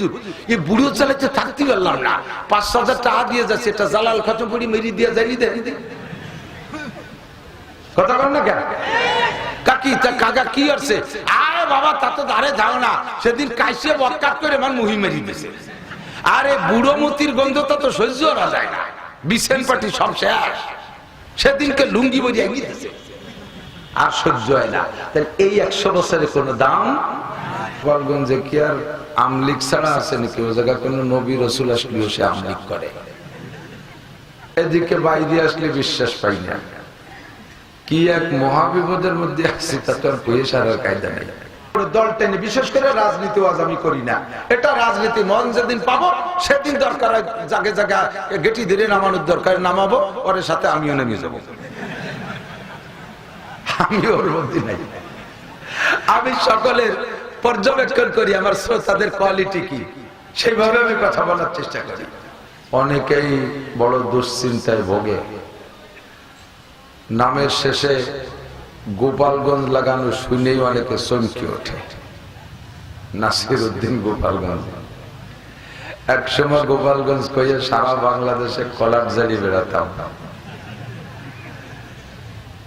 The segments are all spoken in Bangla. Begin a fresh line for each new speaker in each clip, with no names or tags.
হুজুর, এই বুড়ো চালাইতে থাকতে পারলাম না। পাঁচ হাজার টাকা দিয়ে যাচ্ছে এটা জালাল খতম করি মেরি দিয়ে যাই দেয়। কথা বল না কেন? কাকি, তা কাকা কি করছে? আরে বাবা, তা তো ধারে যাও না। সেদিন কাইসে বকাত করে আমার মুহি মেরি দিছে। আরে বুড়ো মতির গন্ধটা তো সহ্য করা যায় না। বিশেন পার্টি সব শেষ। সেদিনকে লুঙ্গি বরিয়া গিয়ে দিছে। আর সহ্য হয় না। তাহলে এই একশো বছরের কোনো দাম গোপালগঞ্জে কি আর আমলিক ছাড়া আছে নাকি? ও জায়গায় কোন নবী রসুল আসলেও সে আমলিক করে। এদিকে বাইরে আসলে বিশ্বাস পাই না। কি এক মহাবিপদের মধ্যে আসছি তা তো আর কয়ে সারার কায়দা নেই। দল টেনে, বিশেষ করে রাজনীতি আজ আমি করি না। এটা রাজনীতি মন যেদিন পাবো, সেদিন দরকার জাগে জায়গা গেটি ধরে নামানোর দরকার, নামাবো, ওর সাথে আমিও নেমে যাব। আমি ওর মধ্যে নাই। আমি সকলের পর্যবেক্ষণ করি আমার শ্রোতাদের কোয়ালিটি কি? সেইভাবে আমি কথা বলার চেষ্টা করি। অনেকেই বড় দুশ্চিন্তায় ভোগে। নামের শেষে গোপালগঞ্জ লাগানো শুনেই অনেকে চমকে ওঠে। নাসির উদ্দিন গোপালগঞ্জ। একসময় গোপালগঞ্জ কইয়ে সারা বাংলাদেশে কলার জারি বেড়াতাম।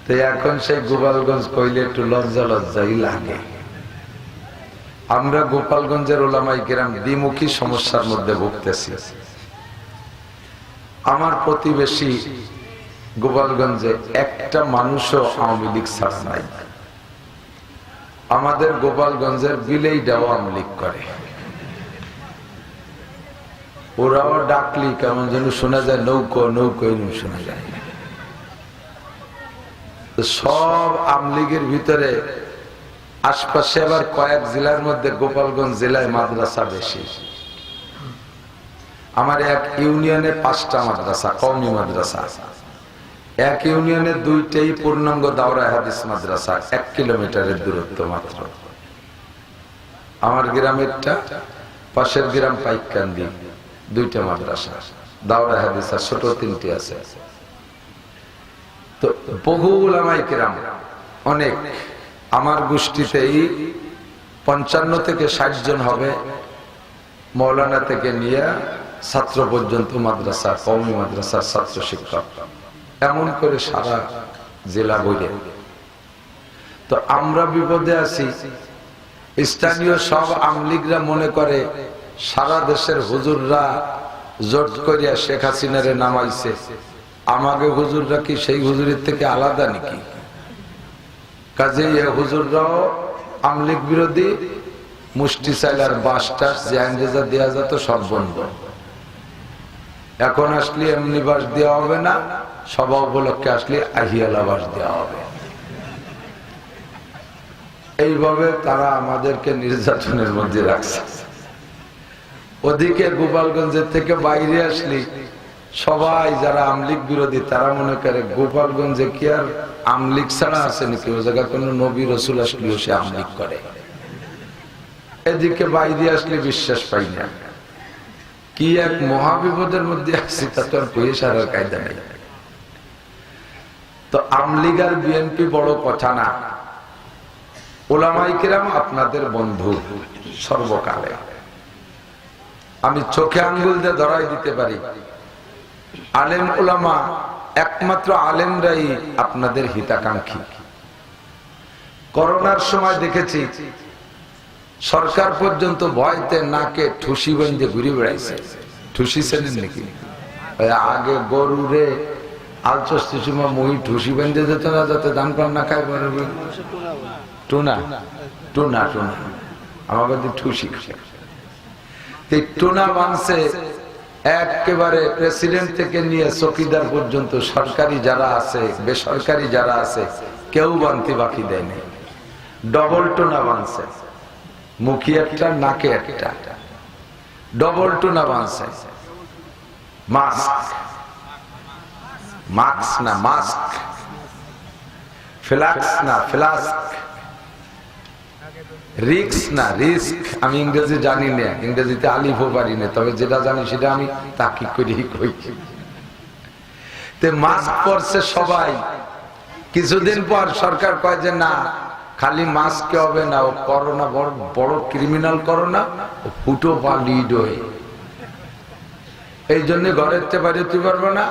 তো এখন সেই গোপালগঞ্জ কইলে একটু লজ্জা লজ্জাই লাগে। আমরা গোপালগঞ্জের ওলামাই গ্রাম দ্বিমুখী সমস্যার মধ্যে ভুগতেছি। আমার প্রতিবেশী গোপালগঞ্জে একটা মানুষও আওয়ামী লীগ ছাড়া নাই। আমাদের গোপালগঞ্জের বিলেই দেওয়া আওয়ামী লীগ করে। ওরাও ডাকলি, কেমন যেন শোনা যায়, নৌকো নৌকো শোনা যায়। সব আমলিগের ভিতরে আশপাশে আবার কয়েক জেলার মধ্যে গোপালগঞ্জ জেলায় মাদ্রাসা বেশি। আমার এক ইউনিয়নে পাঁচটা মাদ্রাসা, কওমি মাদ্রাসা। এক ইউনিয়নে দুইটাই পূর্ণাঙ্গ দাওরা হাদিস মাদ্রাসা, এক কিলোমিটারের দূরত্ব মাত্র। আমার গ্রামেরটা পাশের গ্রাম পাইকান্দি, দুইটা মাদ্রাসা। দাওরা হাদিসা ছোট তিনটি আছে। তো বহু ওলামাই কিরাম, অনেক আমার গোষ্ঠীতেই পঞ্চান্ন থেকে ষাট জন হবে। মৌলানা থেকে নিয়ে ছাত্র পর্যন্ত মাদ্রাসা কৌমি মাদ্রাসার ছাত্র শিক্ষক। এমন করে সারা জেলা বইলে। তো আমরা বিপদে আছি। স্থানীয় সব আমলিগরা মনে করে, সারা দেশের হুজুররা জোট করিয়া শেখ হাসিনারে নামাইছে। আমাকে হুজুররা কি সেই হুজুরের থেকে আলাদা নাকি? কাজে হুজুররাও আমলিক বিরোধী, মুষ্টি চাইলার বাস টাস যে আইনজেজা দেওয়া যেত সব বন্ধ। এখন আসলে এমনি বাস দেওয়া হবে না, সভা উপলক্ষে আসলে আহিয়ালা বাস দেওয়া হবে। এইভাবে তারা আমাদেরকে নির্যাতনের মধ্যে রাখছে। ওদিকে গোপালগঞ্জের থেকে বাইরে আসলি সবাই যারা আমলিক বিরোধী, তারা মনে করে গোপালগঞ্জে কি আর আমলিক ছাড়া আছে নাকি? ও জায়গায় কোন নবী রসুল আসলেও সে আমলিক করে। এদিকে বাইরে আসলে বিশ্বাস পাই না। কি এক মহাবিপদের মধ্যে আসছি তা তো আর কয়ে সারার কায়দা নেই। তো আমলিগ আর বিএনপি বড় কথা না। ওলামাই কিরাম আপনাদের বন্ধু সর্বকালে। আমি চোখে আঙ্গুল দিয়ে ধরাই দিতে পারি। আলেম ওলামা একমাত্র আলেমরাই আপনাদের হিতাকাঙ্ক্ষী। করোনার সময় দেখেছি, সরকার পর্যন্ত ভয়তে নাকে ঠুসি বেঁধে ঘুরে বেড়াইছে। ঠুসি ছিলেন নাকি? আগে গরুরে আলচস্তি সময় মহি ঠুসি বেঁধে যেত না, যাতে দান পান না খায় টুনা টুনা টুনা। আমার কাছে ঠুসি খায়। টুনা মানছে একেবারে প্রেসিডেন্ট থেকে নিয়ে চকিদার পর্যন্ত সরকারি যারা আছে, বেসরকারি যারা আছে, কেউ বানতে বাকি দেয়নি। ডবল টোনা বানছে। মুখি একটা, নাকে একটা। ডবল টোনা বানছে। মাস্ক মাস্ক না মাস্ক ফ্লাক্স না ফ্লাস্ক রিক্স না রিস্ক আমি ইংরেজি জানি না, ইংরেজিতে আলিফও পারি না, তবে যেটা জানি সেটা আমি করি কই। তে মাস্ক পরছে সবাই। কিছুদিন পর সরকার কয় যে না, খালি মাস্কে হবে না, ও করোনা বড় বড় ক্রিমিনাল করোনা, ও ফুটো পা লিড হয়ে এই জন্য থেকে বেরোতে পারব না,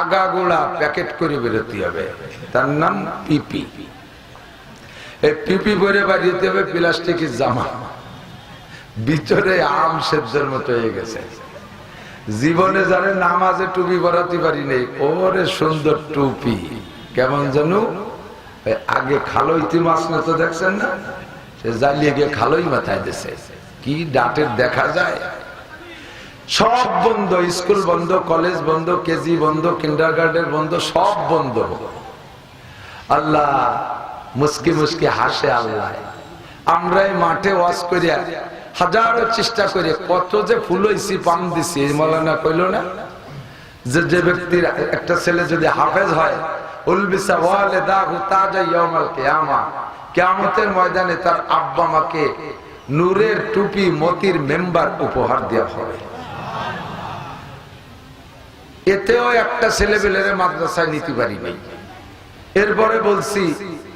আগাগোড়া প্যাকেট করে বেরোতে হবে। তার নাম পিপি এই পিপি পরে বাড়িতে হবে প্লাস্টিকের জামা। ভিতরে আম সেদ্ধের মতো হয়ে গেছে। জীবনে জানে নামাজে টুপি পরাতে পারি নেই। ওরে সুন্দর টুপি। কেমন যেন আগে খালইতি মাছ না তো দেখছেন না? সে জ্বালিয়ে গিয়ে খালই মাথায় দিছে। কি ডাটের দেখা যায়? সব বন্ধ, স্কুল বন্ধ, কলেজ বন্ধ, কেজি বন্ধ কিন্ডার গার্ডেন বন্ধ, সব বন্ধ। আল্লাহ মুসকি মুসকি হাসে আল্লাহ। আমরাই মাঠে ওয়াশ করিয়া হাজারো চেষ্টা করে, কত যে ফুল হইছি পাম দিছি মলানা কইল না? যে যে ব্যক্তির একটা ছেলে যদি হাফেজ হয় উলবিসা ওয়ালে দাহু ময়দানে তার আব্বা মাকে নূরের টুপি, মতির মেম্বার উপহার দেওয়া হবে। এতেও একটা ছেলে বেলের মাদ্রাসায় নিতে পারি এরপরে বলছি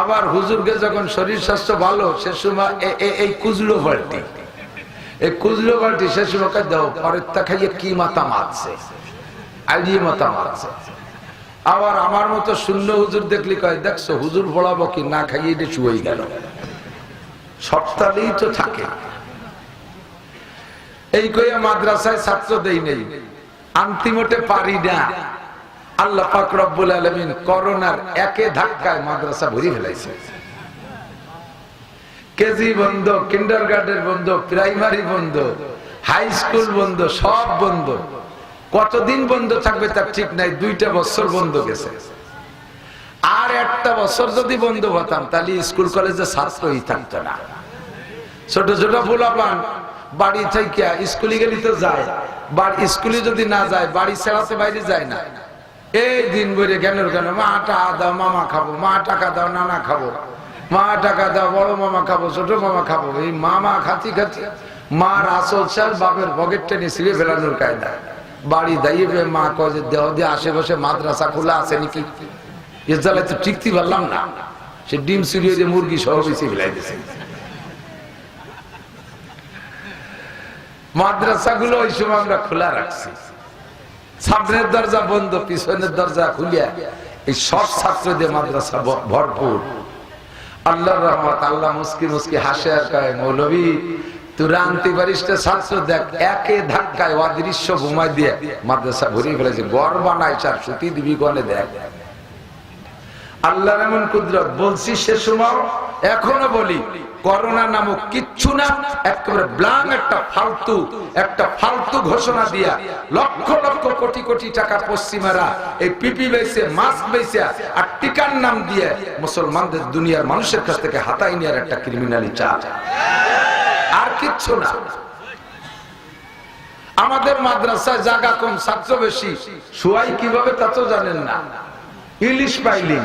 আবার হুজুরকে যখন শরীর স্বাস্থ্য ভালো, সে সময় এই কুজলো বাল্টি এই কুজলো বাল্টি সে সময় দাও, পরের তা খাইয়ে কি মাথা মারছে? আইডিয়ে মাথা মারছে। আবার আমার মতো শূন্য হুজুর দেখলি কয়, দেখছ, হুজুর পড়াবো কি? না খাইয়ে এটা শুয়েই গেল। সপ্তাহেই তো থাকে। এই কইয়া মাদ্রাসায় ছাত্র দেই নেই। আন্তিমতে পারি না। আল্লাহ পাক আলামিন করোনার একে ধাক্কায় মাদ্রাসা ভরি ফেলাইছে। কেজি বন্ধ কিন্ডার গার্ডেন বন্ধ, প্রাইমারি বন্ধ, হাই স্কুল বন্ধ, সব বন্ধ। কতদিন বন্ধ থাকবে তার ঠিক নাই, দুইটা বছর বন্ধ গেছে। আর একটা বছর যদি বন্ধ হতাম, তাহলে স্কুল কলেজে ছাত্রই থাকতো না। ছোট ছোট পোলাপান, বাড়ি থেকে স্কুলে গেলি তো যায়। বাড়ি স্কুলে যদি না যায়, বাড়ি ছেড়াতে বাইরে যায় না। এই দিন ভরে জ্ঞানের কেন? মা টাকা দাও, মামা খাব। মা টাকা দাও, নানা খাব। মা টাকা দাও, বড় মামা খাব, ছোট মামা খাব। এই মামা খাতি খাতি মার আসল চাল বাপের পকেট টেনে ছিঁড়ে ফেলানোর কায়দা। বাড়ি দাইয়ে মা কয়ে দেহ দিয়ে আশেপাশে মাদ্রাসা খোলা আছে নাকি? এর তো টিকতে পারলাম না। সে ডিম চুরিয়ে যে মুরগি সহ বেশি ফেলাই দিয়েছে মাদ্রাসাগুলো ওই সময় আমরা খোলা রাখছি। সামনের দরজা বন্ধ, পিছনের দরজা খুলিয়া এই সব ছাত্রদের মাদ্রাসা ভরপুর। আল্লাহ রহমত, আল্লাহ মুসকি মুসকি হাসে ছাত্র, দেখ, একে ধাক্কায় দিয়ে মাদ্রাসা গড় চার দিবি দেখ। আল্লাহর এমন কুদরত, বলছি সে সময় এখনও বলি, করোনা নামক কিচ্ছু না, একেবারে ব্লাং একটা ফালতু একটা ফালতু ঘোষণা দিয়া লক্ষ লক্ষ কোটি কোটি টাকা পশ্চিমারা এই পিপি বেসে মাস্ক বেসে আর টিকার নাম দিয়ে মুসলমানদের দুনিয়ার মানুষের কাছ থেকে হাতাই নেওয়ার একটা ক্রিমিনালি চা আর কিচ্ছু না। আমাদের মাদ্রাসায় জায়গা কম, ছাত্র বেশি। শুয়াই কীভাবে তা তো জানেন না। ইলিশ পাইলিং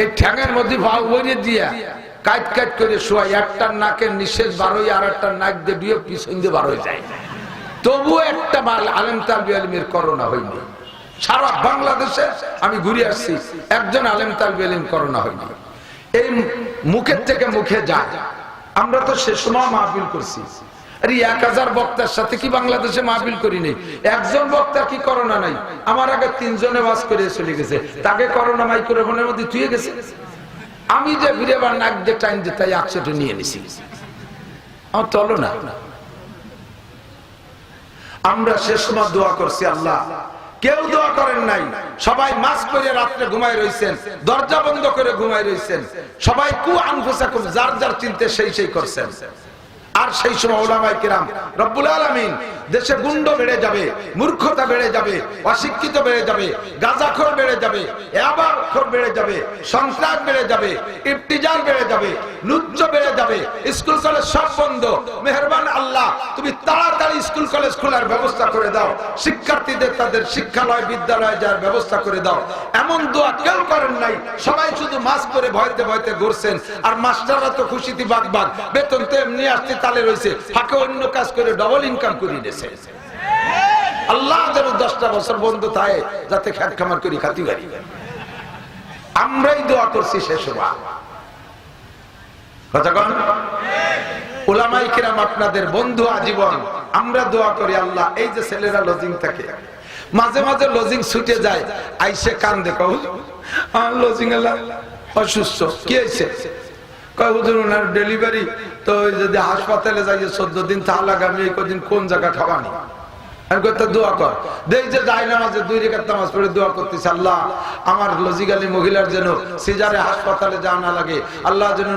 এই ঠ্যাঙের মধ্যে ভাও বইরে দিয়া কাট কাট করে শোয়াই একটার নাকের নিঃশেষ বারোই আর একটার নাক দিয়ে দিয়ে পিছন দিয়ে বারোই যায়। তবুও একটা মাল আলেম তালবি আলমের করোনা হয়নি। সারা বাংলাদেশে আমি ঘুরে আসছি, একজন আলেম তালবি আলিম করোনা হয়নি। এই মুখের থেকে মুখে যায়। আমরা তো সে সময় মাহফিল করছি। আরে এক হাজার বক্তার সাথে কি বাংলাদেশে মাহফিল করি নেই একজন বক্তার কি করোনা নাই? আমার আগে তিনজনে বাস করে চলে গেছে। তাকে করোনা মাইক্রোফোনের মধ্যে থুয়ে গেছে। আমি যে ঘুরে বার নাক দিয়ে টাইম দিয়ে তাই একশোটা নিয়ে নিছি। আমার চলো না। আমরা সে সময় দোয়া করছি আল্লাহ। কেউ দোয়া করেন নাই। সবাই মাস্ক পরে রাত্রে ঘুমায় রয়েছেন দরজা বন্ধ করে ঘুমায় রয়েছেন সবাই কু আনফুসাকুম, যার যার চিনতে সেই সেই করছেন। আর সেই সময় ওলামাই কিরাম, রব্বুল আলামিন, দেশে গুন্ড বেড়ে যাবে, মূর্খতা বেড়ে যাবে, অশিক্ষিত বেড়ে যাবে, গাঁজাখোর বেড়ে যাবে এবার বেড়ে যাবে, সন্ত্রাস বেড়ে যাবে, ইফতিজার বেড়ে যাবে, লুচ্চ বেড়ে যাবে, স্কুল কলেজ সব বন্ধ। মেহরবান আল্লাহ, তুমি তাড়াতাড়ি স্কুল কলেজ খোলার ব্যবস্থা করে দাও। শিক্ষার্থীদের তাদের শিক্ষালয়, বিদ্যালয়ে যাওয়ার ব্যবস্থা করে দাও। এমন দোয়া কেউ করেন নাই। সবাই শুধু মাস্ক পরে ভয়তে ভয়তে ঘুরছেন। আর মাস্টাররা তো খুশিতে বাগ বেতন তো এমনি আসতে তালে রয়েছে, ফাঁকে অন্য কাজ করে ডবল ইনকাম করে নিয়েছে আল্লাহ যেন দশটা বছর বন্ধ থাকে, যাতে খ্যাট খামার করি, খাতি পারি আমরাই দোয়া করছি আমরা দোয়া করি আল্লাহ, এই যে ছেলেরা লজিং থাকে, মাঝে মাঝে লজিং ছুটে যায়, আইসে লজিং অসুস্থ ডেলিভারি তো যদি হাসপাতালে যাই চোদ্দ দিন তাহলে আমি এই কদিন কোন জায়গা কইতে দোয়া কর। দোয়া আল্লাহ। আমার মহিলার যেন হাসপাতালে আল্লাহ যেন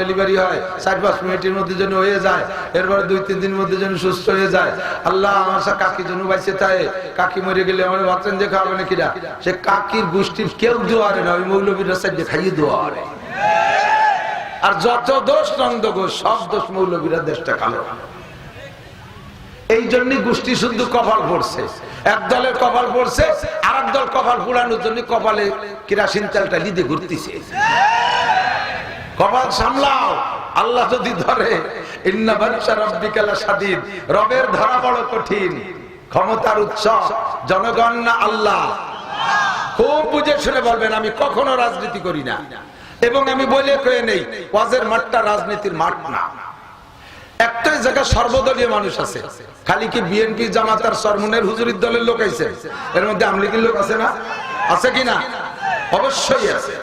ডেলিভারি হয়, চার পাঁচ মিনিটের মধ্যে যেন হয়ে যায়, এরপরে দুই, তিন দিনের মধ্যে যেন সুস্থ হয়ে যায়। আল্লাহ আমার কাকি যেন বাইসে থাকে, কাকি মরে গেলে আমার ভাবছেন যে না? কিরা সে কাকির গোষ্ঠীর কেউ দোয়ারে না, ওই মৌলবীর খাইয়ে দোয়ারে আর যত দোষ নন্দ ঘোষ সব দোষ মৌলবীরা দেশটা কালো এই জন্য গোষ্ঠী শুধু কপাল পড়ছে। এক দলের কপাল পড়ছে আর এক দল কপাল পুরানোর জন্য কপালে কেরাসিন তেলটা লিদে ঘুরতেছে। কপাল সামলাও, আল্লাহ যদি ধরে রবের ধরা বড় কঠিন, ক্ষমতার উৎস, জনগণ না আল্লাহ। খুব বুঝে শুনে বলবেন, আমি কখনো রাজনীতি করি না। এবং আমি বলে কয়ে নেই, ওয়াজের মাঠটা রাজনীতির মাঠ না। একটাই জায়গা সর্বদলীয় মানুষ আছে। খালি কি বিএনপি জামাত আর সরমনের হুজুরির দলের লোক আছে এর মধ্যে আমলিগির লোক আছে না? আছে কিনা অবশ্যই আছে।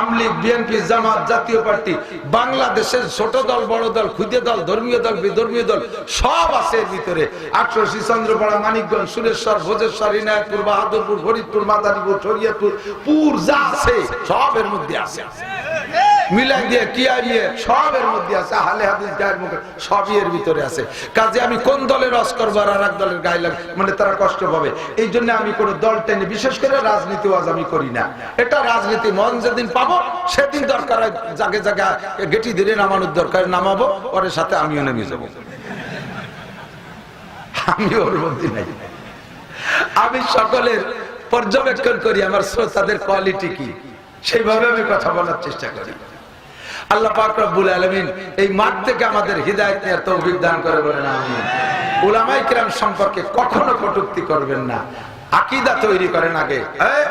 আমলিগ বিএনপি, জামাত, জাতীয় পার্টি, বাংলাদেশের ছোট দল, বড় দল ক্ষুদে দল, ধর্মীয় দল বিধর্মীয় দল, সব আছে এর ভিতরে। আটশোশি চন্দ্রপাড়া, মানিকগঞ্জ, সুরেশ্বর, ভোজেশ্বর, ইনায়তপুর, বাহাদুরপুর, ফরিদপুর, মাদারীপুর শরিয়াপুর পুর যা আছে, সব এর মধ্যে আছে। মিলাই দিয়ে কিয়া দিয়ে সবের মধ্যে আছে হালে হাদিস গায়ের মুখে, সবই এর ভিতরে আছে। কাজে আমি কোন দলের রস করব আর এক দলের গায়ে লাগে মানে তারা কষ্ট পাবে। এই জন্য আমি কোন দল টেনে, বিশেষ করে রাজনীতি ওয়াজ আমি করি না। এটা রাজনীতি মন যেদিন পাবো, সেদিন দরকার হয় জাগে জায়গা গেটি ধরে নামানোর দরকার, নামাবো, ওর সাথে আমিও নেমে যাব। আমি ওর মধ্যে নাই। আমি সকলের পর্যবেক্ষণ করি, আমার শ্রোতাদের কোয়ালিটি কি? সেইভাবে আমি কথা বলার চেষ্টা করি। আল্লাহ পাক রব্বুল আলামিন এই মাঠ থেকে আমাদের হৃদায়ত তৌফিক দান করে বলেন, আমিন। উলামায়ে কিরাম সম্পর্কে কখনো কটুক্তি করবেন না। আকিদা তৈরি করেন আগে।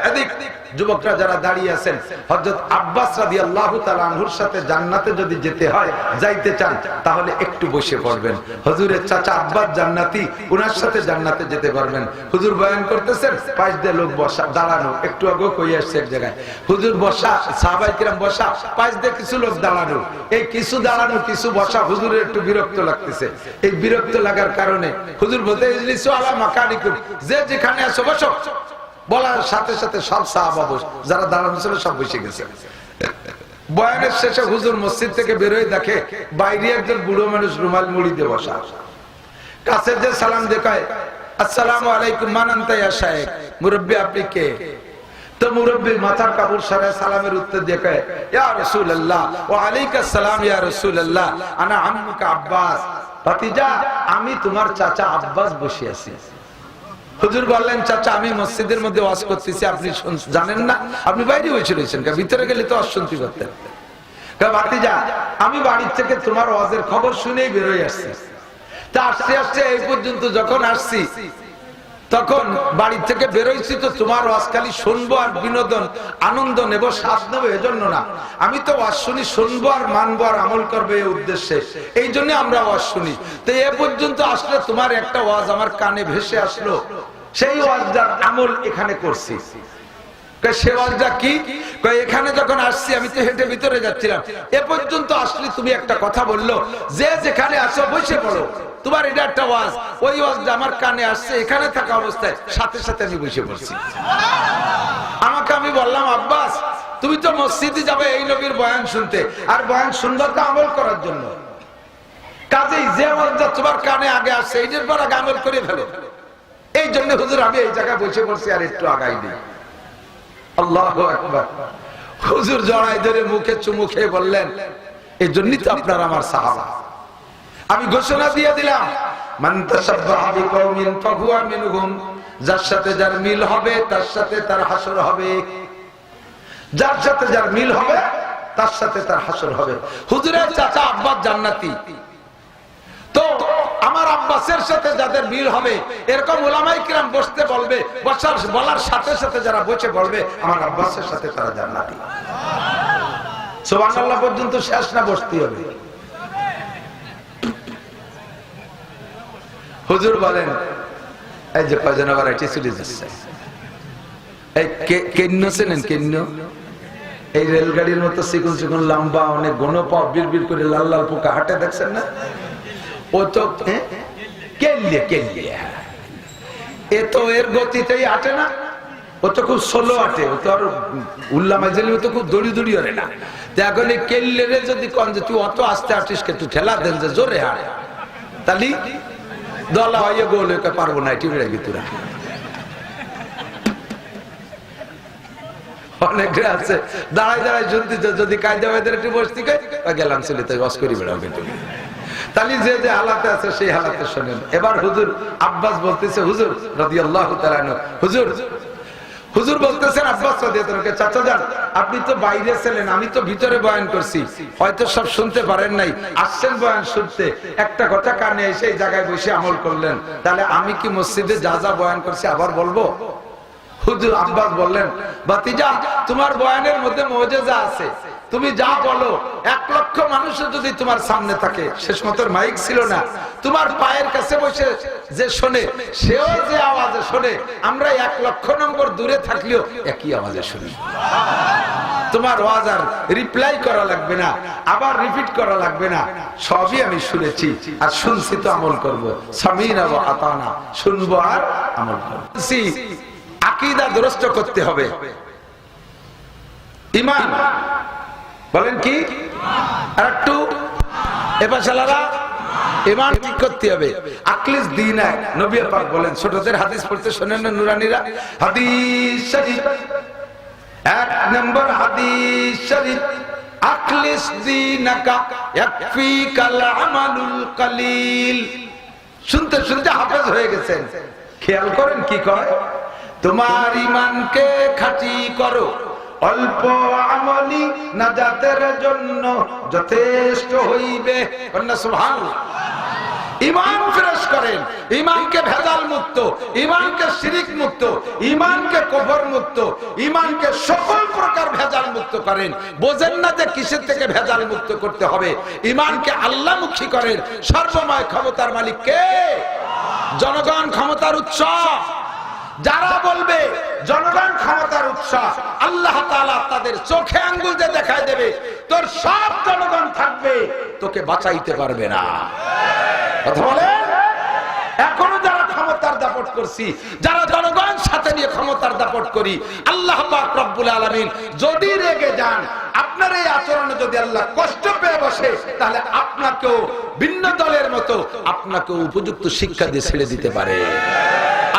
এদিক। যুবকরা যারা দাঁড়িয়ে আছেন, হযরত আব্বাস রাদিয়াল্লাহু তাআলা আনহুর সাথে জান্নাতে যদি যেতে হয়, যাইতে চান, তাহলে একটু বসে পড়বেন। হুজুরের চাচা আব্বাস জান্নাতি, উনার সাথে জান্নাতে যেতে পারবেন। হুজুর বয়ান করতেছেন পাঁচ দিয়ে লোক বসা, দাঁড়ানো, একটু আগে কই আসছে এক জায়গায়। হুজুর বসা, সাহাবাই কিরাম বসা পাঁচ দিয়ে কিছু লোক দাঁড়ানো। এই কিছু দাঁড়ানো, কিছু বসা হুজুরের একটু বিরক্ত লাগতেছে। এই বিরক্ত লাগার কারণে হুজুর বলতে যে যেখানে আছো বসো। বলার সাথে সাথে সব সাহাবা যারা দাঁড়ানো ছিল সব বসে গেছে। বয়ানের শেষে হুজুর মসজিদ থেকে বেরোয় দেখে বাইরে একজন বুড়ো মানুষ রুমাল মুড়ি দিয়ে বসা। কাছে যে সালাম দেখায় আসসালামু আলাইকুম মানান্তা ইয়া শায়েখ, মুরব্বি আপনি কে? আমি তোমার চাচা আব্বাস বসে আছি। হুজুর বললেন, চাচা, আমি মসজিদের মধ্যে ওয়াজ করতেছি, আপনি জানেন না? আপনি বাইরে বসে? ভিতরে গেলে তো অশান্তি করতেন। ভাতিজা, আমি বাড়ির থেকে তোমার ওয়াজের খবর শুনেই বেরোয় আসছি। তা আসতে আসতে এই পর্যন্ত যখন আসছি তখন বাড়ি থেকে বেরোইছি তো তোমার ওয়াজ খালি শুনব আর বিনোদন, আনন্দ নেব, স্বাদ নেব, এজন্য না। আমি তো ওয়াজ শুনি, শুনব আর মানবো আর আমল করব এই উদ্দেশ্যে। এই জন্য আমরা ওয়াজ শুনি। তো এ পর্যন্ত আসলে তোমার একটা ওয়াজ আমার কানে ভেসে আসলো। সেই ওয়াজটার আমল এখানে করছি। সে ওয়াজটা কি? এখানে যখন আসছি, আমি তো হেঁটে ভিতরে যাচ্ছিলাম। এ পর্যন্ত আসলে তুমি একটা কথা বলল, যে যেখানে আসো বসে পড়ো। তোমার এটা একটা ওয়াজ। ওই ওয়াজটা আমার কানে আসছে, এখানে থাকা অবস্থায় সাথে সাথে আমি বসে পড়ছি। আমাকে আমি বললাম, আব্বাস, তুমি তো মসজিদে যাবে এই নবীর বয়ান শুনতে, আর বয়ান সুন্দর তো আমল করার জন্য। কাজেই যে আওয়াজটা তোমার কানে আগে আসছে, এইটার পর আগে আমল করে ফেলো। এই জন্য হুজুর, আমি এই জায়গায় বসে পড়ছি আর একটু আগাই দিই হুজুর জড়াই ধরে মুখে চুমু খেয়ে বললেন এই জন্যই তো আপনার আমার সাহাবা। আমি ঘোষণা দিয়ে দিলাম যার সাথে যার মিল হবে, তার সাথে তার হাসর হবে। যার সাথে যার মিল হবে, তার সাথে তার হাসর হবে। হুজুরের চাচা আব্বাস জান্নাতি। তো আমার আব্বাসের সাথে যাদের মিল হবে, এরকম ওলামাই কিরাম বসতে বলবে, বসার, বলার সাথে সাথে যারা বসে বলবে, আমার আব্বাসের সাথে তারা জান্নাতি। সুবহানাল্লাহ পর্যন্ত শেষ না বসতে হবে। হুজুর বলেন, এই যে আবার এটি এই চেনেন এই রেলগাড়ির মতো চিকন চিকন, লম্বা, অনেক ঘন বিড় বিড় করে লাল লাল পোকা, হাঁটে দেখছেন না? ও তো হ্যাঁ? কেল্লে কেল্লে এ তো এর গতিতেই হাঁটে না। ও তো খুব সোলো হাঁটে ও তো আর উল্লা মাইজেলি ও তো খুব দড়ি দড়ি হরে না। এখন এই রে যদি কন যে তুই অত আস্তে হাঁটিস কে, তুই ঠেলা দেন যে জোরে হাঁটে তাহলে দলা হইয়ে গোল হইতে পারব না, এটি রেগে তোরা। অনেকে আছে দাঁড়াই দাঁড়াই শুনতেছে যদি কায়দা বেদের একটু বসতে গেলাম ছেলে তো বস করি বেড়াও কিন্তু তাহলে যে যে হালাতে আছে সেই হালাতে শোনেন। এবার হুজুর আব্বাস বলতেছে, হুজুর রদি আল্লাহ হুজুর হুজুর বলতেছেন, আব্বাস চাচা যান, আপনি তো বাইরে ছিলেন, আমি তো ভিতরে বয়ান করছি। হয়তো সব শুনতে পারেন নাই, আসছেন বয়ান শুনতে। একটা কথা কানে এসে এই জায়গায় বসে আমল করলেন। তাহলে আমি কি মসজিদে যা যা বয়ান করছি আবার বলব? হুজুর আব্বাস বললেন বাতিজা তোমার বয়ানের মধ্যে মজেজা আছে। তুমি যা বলো, এক লক্ষ মানুষের যদি তোমার সামনে থাকে, শেষ মতো মাইক ছিল না। তোমার পায়ের কাছে বসে যে শোনে, সেও যে আওয়াজে শোনে, আমরা এক লক্ষ নম্বর দূরে থাকলেও একই আওয়াজে শুনি। তোমার ওয়াজ আর রিপ্লাই করা লাগবে না, আবার রিপিট করা লাগবে না। সবই আমি শুনেছি আর শুনছি তো আমল করব। সামিন আতানা, শুনব আর আমল করব। আকিদা দুরস্ত করতে হবে। ইমান বলেন কি? আর একটু, এবার ইমান ঠিক করতে হবে। আকলিস দিন এক। নবী পাক বলেন, ছোটদের হাদিস পড়তে শোনেন না নুরানিরা? হাদিস শরীফ, এক নম্বর হাদিস শরীফ আকলিস দিনাকা ইয়াকফিকাল আমালুল কালিল। শুনতে শুনতে হাফেজ হয়ে গেছেন। খেয়াল করেন কি কয়? তোমার ইমানকে খাঁটি করো। অল্প আমলি নাজাতের জন্য যথেষ্ট হইবে। সুবহানাল্লাহ। ইমান করেন ইমানকে ভেজাল মুক্ত ইমানকে মুক্ত ইমানকে কবর মুক্ত ইমানকে সকল প্রকার ভেজাল মুক্ত করেন। বোঝেন না যে কিসের থেকে ভেজাল মুক্ত করতে হবে। ইমানকে করেন। সর্বময় ক্ষমতার মালিক কে? জনগণ ক্ষমতার উৎস। যারা বলবে জনগণ ক্ষমতার উৎস, আল্লাহ তাআলা তাদের চোখে আঙ্গুল দিয়ে দেখায় দেবে, তোর সব জনগণ থাকবে, তোকে বাঁচাইতে পারবে না। কথা বলেন? এখনও যারা ক্ষমতার দাপট করছি, যারা জনগণ সাথে নিয়ে ক্ষমতার দাপট করি, আল্লাহ পাক যদি রেগে যান, আপনার এই আচরণে যদি আল্লাহ কষ্ট পেয়ে বসে, তাহলে আপনাকেও ভিন্ন দলের মতো আপনাকে উপযুক্ত শিক্ষা দিয়ে ছেড়ে দিতে পারে।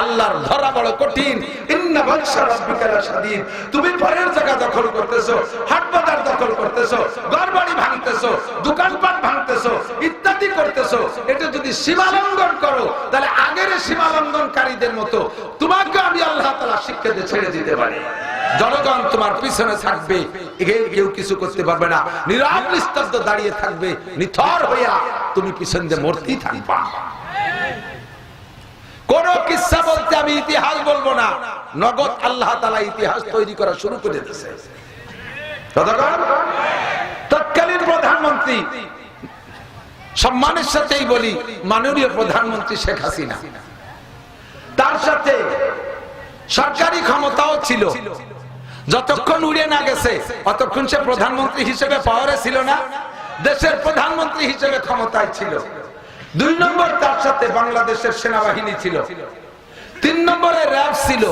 আল্লাহর ধরা বড় কঠিন। ইন্না বাদশা রাব্বিকা লাশাদীদ। তুমি পরের জায়গা দখল করতেছো হাট বাজার দখল করতেছো, ঘরবাড়ি ভাঙতেছো, দোকানপাট ভাঙতেছো, ইত্যাদি করতেছো। এটা যদি সীমা লঙ্ঘন করো, তাহলে আগের সীমা লঙ্ঘনকারীদের মতো তোমাকে আমি আল্লাহ তাআলা শিক্ষা দিয়ে ছেড়ে দিতে পারি। জনগণ তোমার পিছনে থাকবে কেউ কিছু করতে পারবে না। নিরাপ নিস্তব্ধ দাঁড়িয়ে থাকবে, নিথর হইয়া তুমি পিছন দিয়ে মূর্তি থাকবা। কোন কিসা বলতে আমি ইতিহাস বলব না। নগদ আল্লাহ তালা ইতিহাস তৈরি করা শুরু করে দিয়েছে। তৎকালীন প্রধানমন্ত্রী, সম্মানের সাথেই বলি, মাননীয় প্রধানমন্ত্রী শেখ হাসিনা। তার সাথে সরকারি ক্ষমতাও ছিল। যতক্ষণ উড়ে না গেছে, অতক্ষণ সে প্রধানমন্ত্রী হিসেবে পাওয়ারে ছিল না, দেশের প্রধানমন্ত্রী হিসেবে ক্ষমতায় ছিল। দুই নম্বর তার সাথে বাংলাদেশের সেনাবাহিনী ছিল। তিন নম্বরে র্যাব ছিল,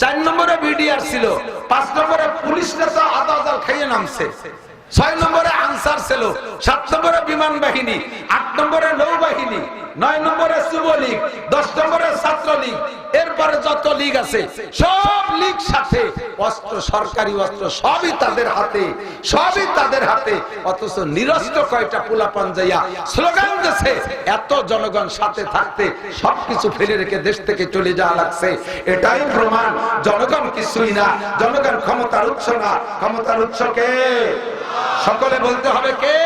চার নম্বরে বিডিআর ছিল, পাঁচ নম্বরে পুলিশ নেতা আদা আদাল খাইয়ে নামছে, ছয় নম্বরে আনসার ছিল, সাত নম্বরে বিমান বাহিনী, আট নম্বরে নৌবাহিনী নয় নম্বরে যুব লীগ দশ নম্বরে ছাত্র লীগ এরপরে যত লীগ আছে, সব লীগ সাথে, অস্ত্র সরকারি অস্ত্র সবই তাদের হাতে, সবই তাদের হাতে, অথচ নিরস্ত্র কয়টা পোলা পাঞ্জাইয়া স্লোগান দিচ্ছে এত জনগণ সাথে থাকতে সবকিছু ফেলে রেখে দেশ থেকে চলে যাওয়া লাগছে। এটাই প্রমাণ, জনগণ কিছুই না, জনগণ ক্ষমতার উৎস না। ক্ষমতার উৎস কে? সকলে বলতে হবে কে?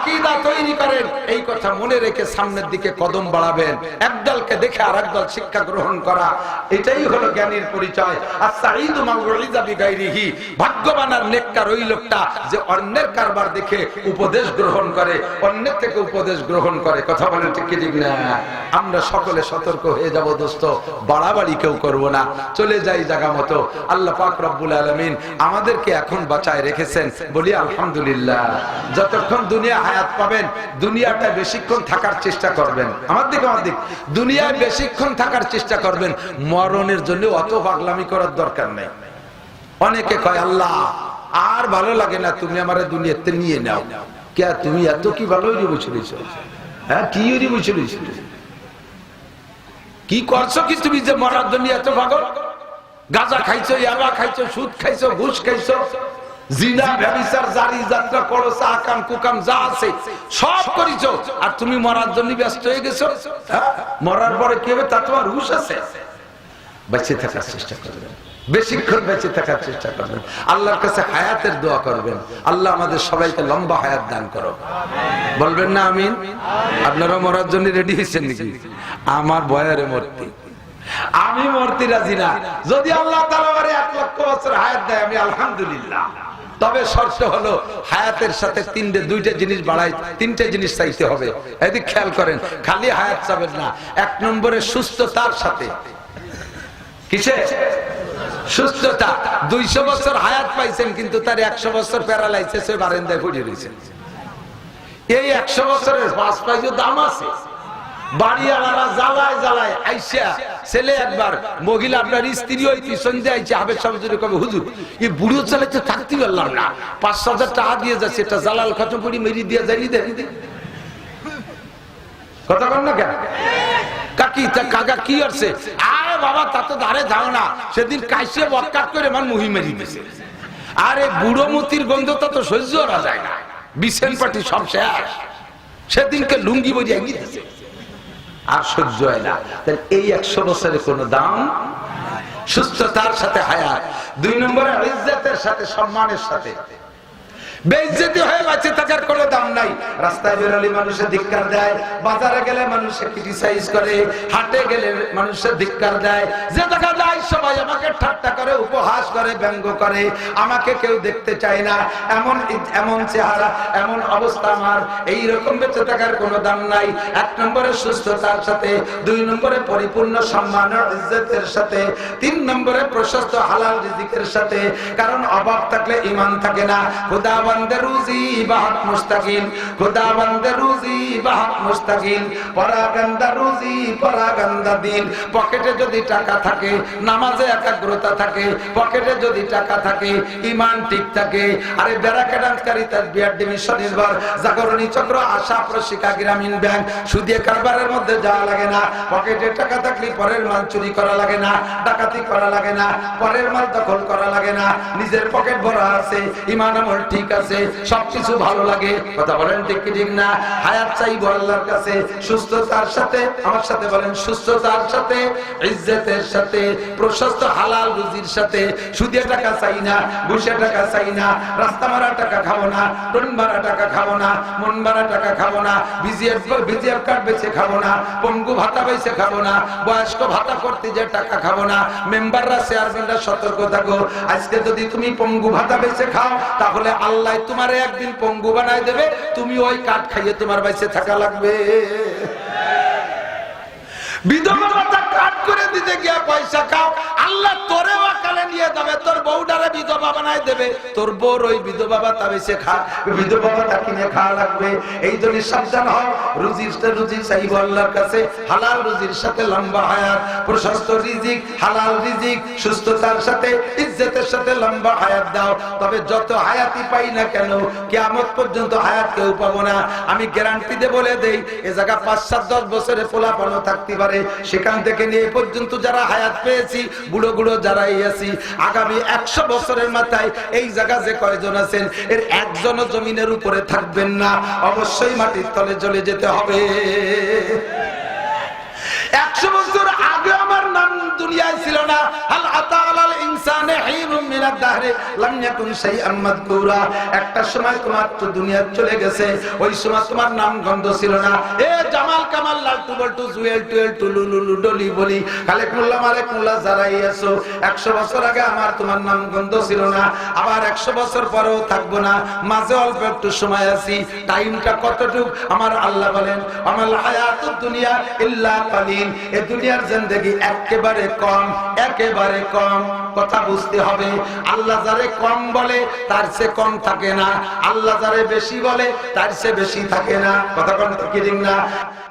আকিদা তৈরি করেন। এই কথা মনে রেখে সামনের দিকে কদম বাড়াবেন। একদলকে দেখে আর একদল শিক্ষা গ্রহণ করা, এটাই হলো জ্ঞানীর পরিচয়। আর সাঈদু মাগরুইজা বিগাইরিহি, ভাগ্যবান আর নেককার ওই লোকটা যে অন্যের কারবার দেখে উপদেশ গ্রহণ করে, অন্যের থেকে উপদেশ গ্রহণ করে। কথা বলেন ঠিক ঠিক না? আমরা সকলে সতর্ক হয়ে যাব দোস্ত, বাড়াবাড়ি কেউ করব না। চলে যাই জায়গা মতো। আল্লাহ পাক রব্বুল আলামিন আমাদেরকে এখন বাঁচায় রেখেছেন। বলি আলহামদুলিল্লাহ। যতক্ষণ দুনিয়া হায়াত পাবেন, দুনিয়াটা বেশিক্ষণ থাকার চেষ্টা করবেন। আমার দিকে আমার দিক। দুনিয়ায় বেশিক্ষণ থাকার চেষ্টা করবেন, মরণের জন্য অত পাগলামি করার দরকার নেই। অনেকে কয়, আল্লাহ, আর ভালো লাগে না, তুমি আমার দুনিয়াতে নিয়ে নাও। কে, তুমি এত কি ভালো বসে হ্যাঁ কি বসে কি করছ কি তুমি যে মরার জন্য এত পাগল? গাঁজা খাইছো, ইয়াবা খাইছো, সুদ খাইছো, ঘুষ খাইছো। হয়ে আল্লাহর কাছে হায়াতের দোয়া করবেন। আল্লাহ আমাদের সবাইকে লম্বা হায়াত দান করো বলবেন না আমিন? আপনারা মরার জন্য রেডি হয়েছেন নাকি? আমার বয়ারে মূর্তি। আমি মূর্তি রাজি না। যদি আল্লাহ আমারে এক লক্ষ বছর হায়াত দেয়, আমি আলহামদুলিল্লাহ। তবে শর্ত হলো, হায়াতের সাথে তিনটে, দুইটা জিনিস বাড়াই, তিনটে জিনিস চাইতে হবে। এদিক খেয়াল করেন, খালি হায়াত চাবেন না, এক নম্বরে সুস্থতার সাথে। কিসে? সুস্থতা। দুইশো বছর হায়াত পাইছেন, কিন্তু তার একশো বছর প্যারালাইসিস বারেন্দায় পড়ে রয়েছেন। এই একশো বছরের পাঁচ পাইজও দাম আছে। জ্বালায় জ্বালায় ছেলে একবার, মহিলা আপনার স্ত্রী কাকি কাকা কি আরে বাবা ধারে না। সেদিন কাইসে বকাট করে মুহি মেরি দিছে। আরে বুড়ো মতির গন্ধটা তো সহ্য করা যায় না। বিশেন পার্টি সব শেষ। সেদিনকে লুঙ্গি বজিয়ে গিয়েছে আর সহ্য হয় না। তাহলে এই একশো বছরের কোনো দাম? সুস্থতার সাথে হায়াত। দুই নম্বরে সাথে সম্মানের সাথে। বেইজ্জতি হয়ে বাঁচে থাকার কোনো দাম নাই। রাস্তায় বেরোলে মানুষের ধিক্কার দেয়, বাজারে গেলে মানুষে ক্রিটিসাইজ করে, হাটে গেলে মানুষের ধিক্কার দেয়। যে দেখা যায়, সবাই আমাকে ঠাট্টা করে, উপহাস করে, ব্যঙ্গ করে। আমাকে কেউ দেখতে চায় না। এমন এমন চেহারা, এমন অবস্থা আমার। এই রকম বেঁচে থাকার কোনো দাম নাই। এক নম্বরে সুস্থতার সাথে, দুই নম্বরে পরিপূর্ণ সম্মান ইজ্জতের সাথে, তিন নম্বরে প্রশস্ত হালাল রিজিকের সাথে। কারণ অভাব থাকলে ইমান থাকে না। খুদা বান্দে রুজি বাহাত মুস্তাকিল। রুজি বাহাত মুস্তাকিল। রুজি দিন পকেটে যদি টাকা থাকে, নামাজে একাগ্রতা থাকে, পকেটে যদি টাকা থাকে ইমান ঠিক থাকে। আরে তার বিয়ার জাগরণী চক্র, আশা প্রশিকা গ্রামীণ ব্যাংক। সুদিয়ে কারবারের মধ্যে যাওয়া লাগে না। পকেটে টাকা থাকলে পরের মাল চুরি করা লাগে না, ডাকাতি করা লাগে না, পরের মাল দখল করা লাগে না। নিজের পকেট ভরা আছে ইমান আমল ঠিক আছে সবকিছু ভালো লাগে। কথা বলেন ঠিক কি ঠিক না? হায়াত চাইব আল্লাহর কাছে, সুস্থতার সাথে, আমার সাথে বলেন, সুস্থতার সাথে, ইজ্জতের সাথে, প্রশস্ত হালাল রুজির সাথে, সুদে টাকা চাই না, ঘুষে টাকা চাই না, রাস্তা মারা টাকা খাব না টোন মারা টাকা খাব না, মন মারা টাকা খাব না, বিজিএফ বিজিএফ কার্ড বেছে খাব না, পঙ্গু ভাতা বেছে খাব না, বয়স্ক ভাতা করতে যে টাকা খাব না, মেম্বাররা, চেয়ারম্যানরা সতর্ক থাকো। আজকে যদি তুমি পঙ্গু ভাতা বেছে খাও, তাহলে আল্লাহ তোমারে একদিন পঙ্গু বানায় দেবে তুমি ওই কাঠ খাইয়ে তোমার বাইসে থাকা লাগবে। বিধবা ভাতা কাট করে দিতে গিয়া পয়সা খাও। আল্লাহ তোরে ওয়াকালে নিয়ে যাবে, তোর বউডারে বিধবা বানায় দেবে। তোর ওই বিধবা খা বিধবা খাওয়া লাগবে। এই জন্য সাবধান রুজি আল্লাহর কাছে। হালাল রুজির সাথে লম্বা হায়াত, প্রশস্ত রিজিক, হালাল রিজিক, সুস্থতার সাথে, ইজ্জতের সাথে লম্বা হায়াত দাও। তবে যত হায়াতি পাই না কেন, কিয়ামত পর্যন্ত হায়াত কেউ পাবো না। আমি গ্যারান্টি দিয়ে বলে দেই, এ জায়গা পাঁচ সাত দশ বছরে পোলাপানো থাকতে পারে। সেখান থেকে নিয়ে পর্যন্ত যারা হায়াত পেয়েছি, বুড়ো বুড়ো যারাই আছি, আগামী একশো বছরের মাথায় এই জায়গা যে কয়জন আছেন, এর একজনও জমিনের উপরে থাকবেন না, অবশ্যই মাটির তলে চলে যেতে হবে। একশো বছর দুনিয়ায় ছিল না। আতালাল ইনসানে দাহরে, লাম ইয়াকুন শাইআম মাযকুরা। একটা সময় তোমার তো দুনিয়া চলে গেছে, ওই সময় তোমার নাম গন্ধ ছিল না। এ জামাল কামাল, লালটু জুয়েল টুয়েল টুলু লুলু ডলি বলি। আছো। একশো বছর আগে আমার তোমার নাম গন্ধ ছিল না। আবার একশো বছর পরেও থাকব না। মাঝে অল্প একটু সময় আছি। টাইমটা কতটুক? আমার আল্লাহ বলেন আমার হায়াতুদ দুনিয়া ইল্লা কালিল। এ দুনিয়ার জিন্দেগি একেবারে কম, একেবারে কম, কথা বুঝতে হবে। আল্লাহ যারে কম বলে, তার সে কম থাকে না। আল্লাহ যারে বেশি বলে, তার সে বেশি থাকে না। কথা কোন ঠিক না